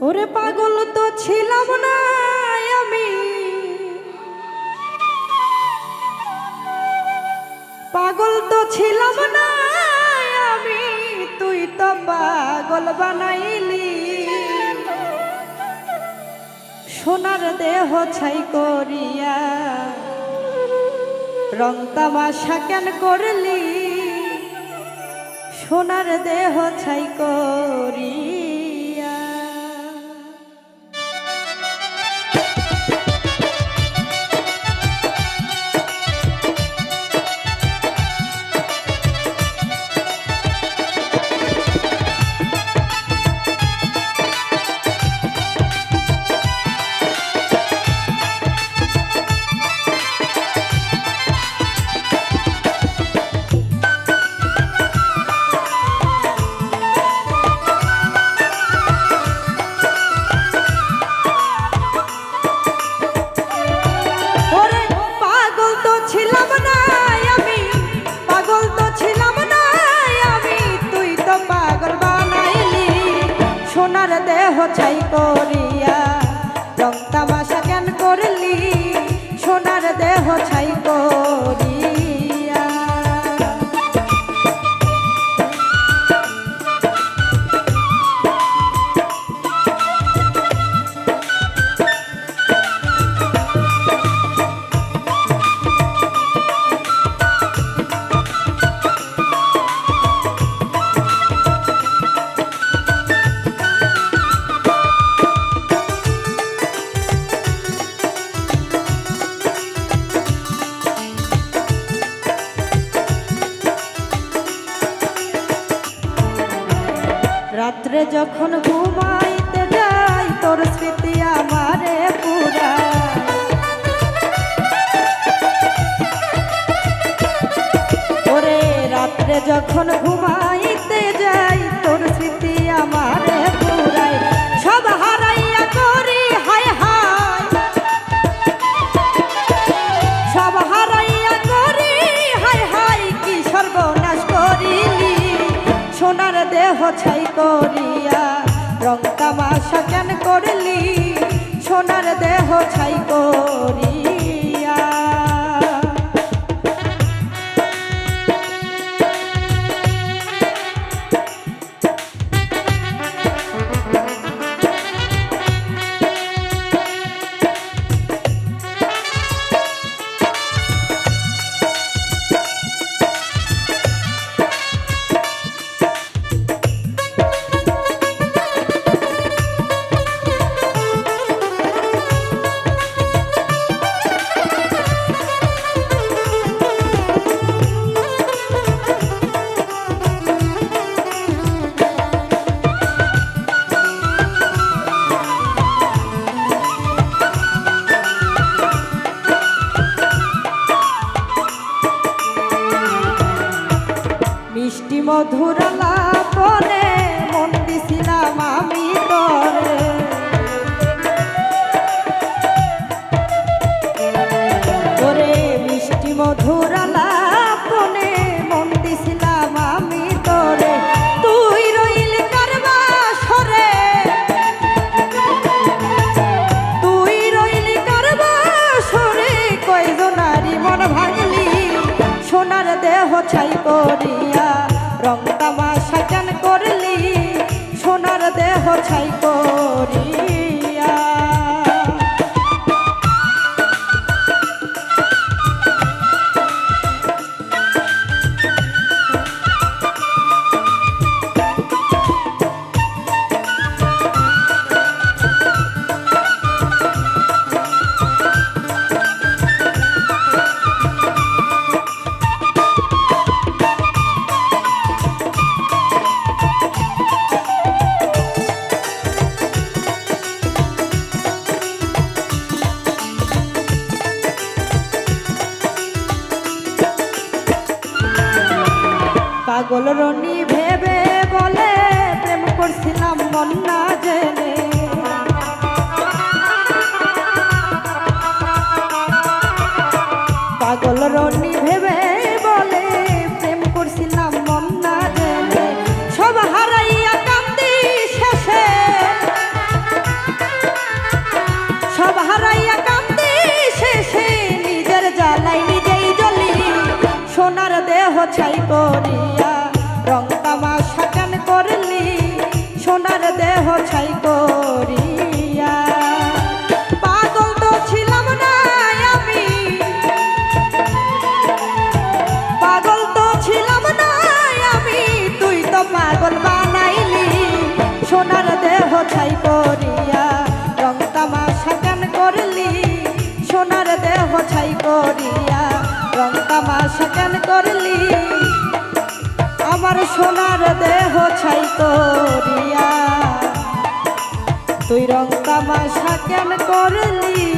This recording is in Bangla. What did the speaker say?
ওরে পাগল তো ছিলাম না আমি। পাগল তো ছিলাম না আমি, তুই তো পাগল বানাইলি। সোনার দেহ ছাই করিয়া রং তামাশা কেন করলি? সোনার দেহ ছাই করিয়া দেহ ছাই করিয়া রক্তাবাসা কেন করলি? সোনার দেহ ছাই রাত্রে যখন ঘুমাইতে যাই তোর স্মৃতি আমারে পুরা ওরে রাত্রে যখন ঘুমাইতে করিয়া রং তামাশা কেন করলি? সোনার দেহ ছাই করিয়া মধুর লাপনে মন দিছিলাম আমি তরে। ওরে মিষ্টি মধুর লাপনে মন দিছিলাম আমি তরে। তুই রইলি কারবা সরে তুই রইলি কারবা সরে কয়জনারি মন ভাঙলি? সোনার দেহ ছাই করিয়া রং তামা সাজান করলি সোনার দেহ ছাই পাগল রনি ভেবে বলে প্রেম করছিলাম না জেনে। ছাই করিয়া রং কাম তুই রং তামাশা কেন করলি?